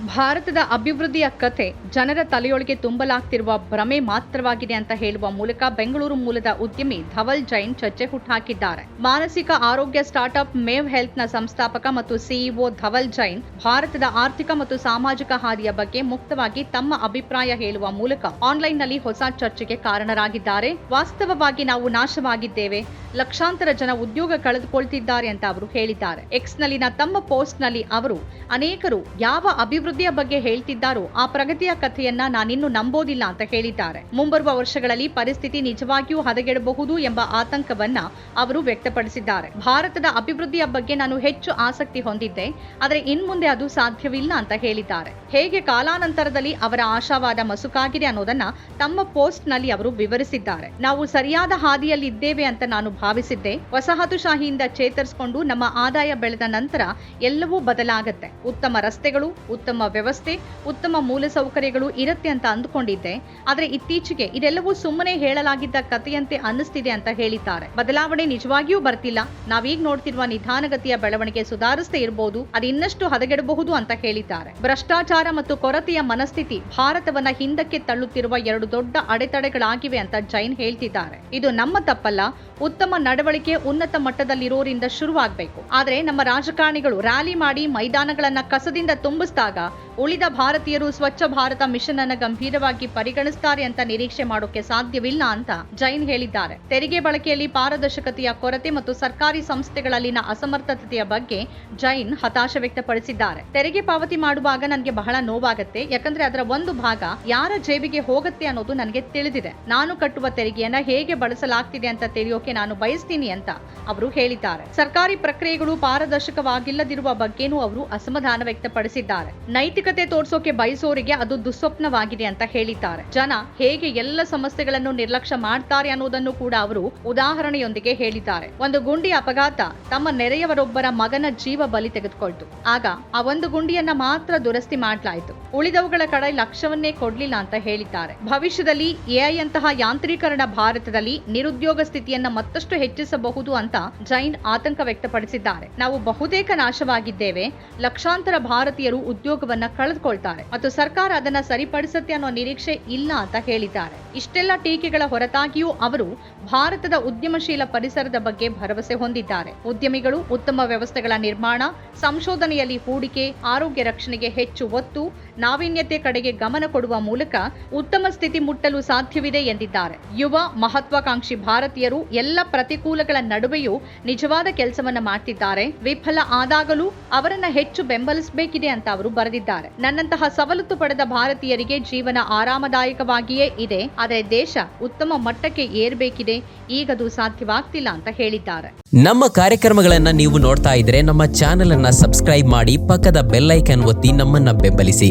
ಭಾರತದ ಅಭಿವೃದ್ಧಿಯ ಕಥೆ ಜನರ ತಲೆಯೊಳಗೆ ತುಂಬಲಾಗ್ತಿರುವ ಭ್ರಮೆ ಮಾತ್ರವಾಗಿದೆ ಅಂತ ಹೇಳುವ ಮೂಲಕ ಬೆಂಗಳೂರು ಮೂಲದ ಉದ್ಯಮಿ ಧವಲ್ ಜೈನ್ ಚರ್ಚೆ ಹುಟ್ಟಾಕಿದ್ದಾರೆ ಮಾನಸಿಕ ಆರೋಗ್ಯ ಸ್ಟಾರ್ಟ್ಅಪ್ ಮೇವ್ ಹೆಲ್ತ್ನ ಸಂಸ್ಥಾಪಕ ಮತ್ತು ಸಿಇಒ ಧವಲ್ ಜೈನ್ ಭಾರತದ ಆರ್ಥಿಕ ಮತ್ತು ಸಾಮಾಜಿಕ ಹಾದಿಯ ಬಗ್ಗೆ ಮುಕ್ತವಾಗಿ ತಮ್ಮ ಅಭಿಪ್ರಾಯ ಹೇಳುವ ಮೂಲಕ ಆನ್ಲೈನ್ನಲ್ಲಿ ಹೊಸ ಚರ್ಚೆಗೆ ಕಾರಣರಾಗಿದ್ದಾರೆ. ವಾಸ್ತವವಾಗಿ ನಾವು ನಾಶವಾಗಿದ್ದೇವೆ. ಲಕ್ಷಾಂತರ ಜನ ಉದ್ಯೋಗ ಕಳೆದುಕೊಳ್ತಿದ್ದಾರೆ ಅಂತ ಅವರು ಹೇಳಿದ್ದಾರೆ. ಎಕ್ಸ್ನಲ್ಲಿನ ತಮ್ಮ ಪೋಸ್ಟ್ನಲ್ಲಿ ಅವರು, ಅನೇಕರು ಯಾವ ಅಭಿವೃದ್ಧಿಯ ಬಗ್ಗೆ ಹೇಳ್ತಿದ್ದಾರೋ ಆ ಪ್ರಗತಿಯ ಕಥೆಯನ್ನ ನಾನಿನ್ನು ನಂಬೋದಿಲ್ಲ ಅಂತ ಹೇಳಿದ್ದಾರೆ. ಮುಂಬರುವ ವರ್ಷಗಳಲ್ಲಿ ಪರಿಸ್ಥಿತಿ ನಿಜವಾಗಿಯೂ ಹದಗೆಡಬಹುದು ಎಂಬ ಆತಂಕವನ್ನ ಅವರು ವ್ಯಕ್ತಪಡಿಸಿದ್ದಾರೆ. ಭಾರತದ ಅಭಿವೃದ್ಧಿಯ ಬಗ್ಗೆ ನಾನು ಹೆಚ್ಚು ಆಸಕ್ತಿ ಹೊಂದಿದ್ದೆ, ಆದರೆ ಇನ್ಮುಂದೆ ಅದು ಸಾಧ್ಯವಿಲ್ಲ ಅಂತ ಹೇಳಿದ್ದಾರೆ. ಹೇಗೆ ಕಾಲಾನಂತರದಲ್ಲಿ ಅವರ ಆಶಾವಾದ ಮಸುಕಾಗಿದೆ ಅನ್ನೋದನ್ನ ತಮ್ಮ ಪೋಸ್ಟ್ನಲ್ಲಿ ಅವರು ವಿವರಿಸಿದ್ದಾರೆ. ನಾವು ಸರಿಯಾದ ಹಾದಿಯಲ್ಲಿದ್ದೇವೆ ಅಂತ ನಾನು ಭಾವಿಸಿದ್ದೆ. ವಸಾಹತುಶಾಹಿಯಿಂದ ಚೇತರಿಸಿಕೊಂಡು ನಮ್ಮ ಆದಾಯ ಬೆಳೆದ ನಂತರ ಎಲ್ಲವೂ ಬದಲಾಗತ್ತೆ. ಉತ್ತಮ ರಸ್ತೆಗಳು, ಉತ್ತಮ ವ್ಯವಸ್ಥೆ, ಉತ್ತಮ ಮೂಲಸೌಕರ್ಯಗಳು ಇರುತ್ತೆ ಅಂತ ಅಂದುಕೊಂಡಿದ್ದೆ. ಆದರೆ ಇತ್ತೀಚೆಗೆ ಇದೆಲ್ಲವೂ ಸುಮ್ಮನೆ ಹೇಳಲಾಗಿದ್ದ ಕಥೆಯಂತೆ ಅನ್ನಿಸ್ತಿದೆ ಅಂತ ಹೇಳಿದ್ದಾರೆ. ಬದಲಾವಣೆ ನಿಜವಾಗಿಯೂ ಬರ್ತಿಲ್ಲ. ನಾವೀಗ ನೋಡ್ತಿರುವ ನಿಧಾನಗತಿಯ ಬೆಳವಣಿಗೆ ಸುಧಾರಿಸದೇ ಇರಬಹುದು ಅದು ಇನ್ನಷ್ಟು ಹದಗೆಡಬಹುದು ಅಂತ ಹೇಳಿದ್ದಾರೆ. ಭ್ರಷ್ಟಾಚಾರ ಮತ್ತು ಕೊರತೆಯ ಮನಸ್ಥಿತಿ ಭಾರತವನ್ನ ಹಿಂದಕ್ಕೆ ತಳ್ಳುತ್ತಿರುವ ಎರಡು ದೊಡ್ಡ ಅಡೆತಡೆಗಳಾಗಿವೆ ಅಂತ ಜೈನ್ ಹೇಳ್ತಿದ್ದಾರೆ. ಇದು ನಮ್ಮ ತಪ್ಪಲ್ಲ. ಉತ್ತಮ ನಡವಳಿಕೆ ಉನ್ನತ ಮಟ್ಟದಲ್ಲಿರೋರಿಂದ ಶುರುವಾಗಬೇಕು. ಆದರೆ ನಮ್ಮ ರಾಜಕಾರಣಿಗಳು ರ್ಯಾಲಿ ಮಾಡಿ ಮೈದಾನಗಳನ್ನ ಕಸದಿಂದ ತುಂಬಿಸಿದಾಗ ಉಳಿದ ಭಾರತೀಯರು ಸ್ವಚ್ಛ ಭಾರತ ಮಿಷನ್ ಅನ್ನ ಗಂಭೀರವಾಗಿ ಪರಿಗಣಿಸ್ತಾರೆ ಅಂತ ನಿರೀಕ್ಷೆ ಮಾಡೋಕೆ ಸಾಧ್ಯವಿಲ್ಲ ಅಂತ ಜೈನ್ ಹೇಳಿದ್ದಾರೆ. ತೆರಿಗೆ ಬಳಕೆಯಲ್ಲಿ ಪಾರದರ್ಶಕತೆಯ ಕೊರತೆ ಮತ್ತು ಸರ್ಕಾರಿ ಸಂಸ್ಥೆಗಳಲ್ಲಿನ ಅಸಮರ್ಥತೆಯ ಬಗ್ಗೆ ಜೈನ್ ಹತಾಶೆ ವ್ಯಕ್ತಪಡಿಸಿದ್ದಾರೆ. ತೆರಿಗೆ ಪಾವತಿ ಮಾಡುವಾಗ ನನಗೆ ಬಹಳ ನೋವಾಗುತ್ತೆ, ಯಾಕಂದ್ರೆ ಅದರ ಒಂದು ಭಾಗ ಯಾರ ಜೇಬಿಗೆ ಹೋಗುತ್ತೆ ಅನ್ನೋದು ನನಗೆ ತಿಳಿದಿದೆ. ನಾನು ಕಟ್ಟುವ ತೆರಿಗೆಯನ್ನ ಹೇಗೆ ಬಳಸಲಾಗ್ತಿದೆ ಅಂತ ತಿಳಿಯೋಕೆ ನಾನು ಬಯಸ್ತೀನಿ ಅಂತ ಅವರು ಹೇಳಿದ್ದಾರೆ. ಸರ್ಕಾರಿ ಪ್ರಕ್ರಿಯೆಗಳು ಪಾರದರ್ಶಕವಾಗಿಲ್ಲದಿರುವ ಬಗ್ಗೆನೂ ಅವರು ಅಸಮಾಧಾನ ವ್ಯಕ್ತಪಡಿಸಿದ್ದಾರೆ. ನೈತಿಕತೆ ತೋರಿಸೋಕೆ ಬಯಸೋರಿಗೆ ಅದು ದುಸ್ವಪ್ನವಾಗಿದೆ ಅಂತ ಹೇಳಿದ್ದಾರೆ. ಜನ ಹೇಗೆ ಎಲ್ಲ ಸಮಸ್ಯೆಗಳನ್ನು ನಿರ್ಲಕ್ಷ್ಯ ಮಾಡ್ತಾರೆ ಅನ್ನೋದನ್ನು ಕೂಡ ಅವರು ಉದಾಹರಣೆಯೊಂದಿಗೆ ಹೇಳಿದ್ದಾರೆ. ಒಂದು ಗುಂಡಿ ಅಪಘಾತ ತಮ್ಮ ನೆರೆಯವರೊಬ್ಬರ ಮಗನ ಜೀವ ಬಲಿ ತೆಗೆದುಕೊಳ್ತು. ಆಗ ಆ ಒಂದು ಗುಂಡಿಯನ್ನ ಮಾತ್ರ ದುರಸ್ತಿ ಮಾಡಲಾಯಿತು. ಉಳಿದವುಗಳ ಕಡೆ ಲಕ್ಷ್ಯವನ್ನೇ ಕೊಡಲಿಲ್ಲ ಅಂತ ಹೇಳಿದ್ದಾರೆ. ಭವಿಷ್ಯದಲ್ಲಿ ಎಐ ಅಂತಹ ಯಾಂತ್ರೀಕರಣ ಭಾರತದಲ್ಲಿ ನಿರುದ್ಯೋಗ ಸ್ಥಿತಿಯನ್ನ ಮತ್ತಷ್ಟು ಹೆಚ್ಚಿಸಬಹುದು ಅಂತ ಜೈನ್ ಆತಂಕ ವ್ಯಕ್ತಪಡಿಸಿದ್ದಾರೆ. ನಾವು ಬಹುತೇಕ ನಾಶವಾಗಿದ್ದೇವೆ. ಲಕ್ಷಾಂತರ ಭಾರತೀಯರು ಉದ್ಯೋಗವನ್ನ ಕಳೆದುಕೊಳ್ತಾರೆ. ಮತ್ತು ಸರ್ಕಾರ ಅದನ್ನ ಸರಿಪಡಿಸುತ್ತೆ ಅನ್ನೋ ನಿರೀಕ್ಷೆ ಇಲ್ಲ ಅಂತ ಹೇಳಿದ್ದಾರೆ. ಇಷ್ಟೆಲ್ಲ ಟೀಕೆಗಳ ಹೊರತಾಗಿಯೂ ಅವರು ಭಾರತದ ಉದ್ಯಮಶೀಲ ಪರಿಸರದ ಬಗ್ಗೆ ಭರವಸೆ ಹೊಂದಿದ್ದಾರೆ. ಉದ್ಯಮಿಗಳು, ಉತ್ತಮ ವ್ಯವಸ್ಥೆಗಳ ನಿರ್ಮಾಣ, ಸಂಶೋಧನೆಯಲ್ಲಿ ಹೂಡಿಕೆ, ಆರೋಗ್ಯ ರಕ್ಷಣೆಗೆ ಹೆಚ್ಚು ಒತ್ತು ನಾವೀನ್ಯತೆ ಕಡೆಗೆ ಗಮನ ಕೊಡುವ ಮೂಲಕ ಉತ್ತಮ ಸ್ಥಿತಿ ಮುಟ್ಟಲು ಸಾಧ್ಯವಿದೆ ಎಂದಿದ್ದಾರೆ. ಯುವ, ಮಹತ್ವಾಕಾಂಕ್ಷಿ ಭಾರತೀಯರು ಎಲ್ಲ ಪ್ರತಿಕೂಲಗಳ ನಡುವೆಯೂ ನಿಜವಾದ ಕೆಲಸವನ್ನ ಮಾಡ್ತಿದ್ದಾರೆ. ವಿಫಲ ಆದಾಗಲೂ ಅವರನ್ನ ಹೆಚ್ಚು ಬೆಂಬಲಿಸಬೇಕಿದೆ ಅಂತ ಅವರು ಬರೆದಿದ್ದಾರೆ. ನನ್ನಂತಹ ಸವಲತ್ತು ಪಡೆದ ಭಾರತೀಯರಿಗೆ ಜೀವನ ಆರಾಮದಾಯಕವಾಗಿಯೇ ಇದೆ. ಆದರೆ ದೇಶ ಉತ್ತಮ ಮಟ್ಟಕ್ಕೆ ಏರ್ಬೇಕಿದೆ. ಈಗದು ಸಾಧ್ಯವಾಗ್ತಿಲ್ಲ ಅಂತ ಹೇಳಿದ್ದಾರೆ. ನಮ್ಮ ಕಾರ್ಯಕ್ರಮಗಳನ್ನ ನೀವು ನೋಡ್ತಾ ಇದ್ರೆ ನಮ್ಮ ಚಾನೆಲ್ ಅನ್ನ ಸಬ್ಸ್ಕ್ರೈಬ್ ಮಾಡಿ ಪಕ್ಕದ ಬೆಲ್ ಐಕನ್ ಒತ್ತಿ ನಮ್ಮನ್ನ ಬೆಂಬಲಿಸಿ.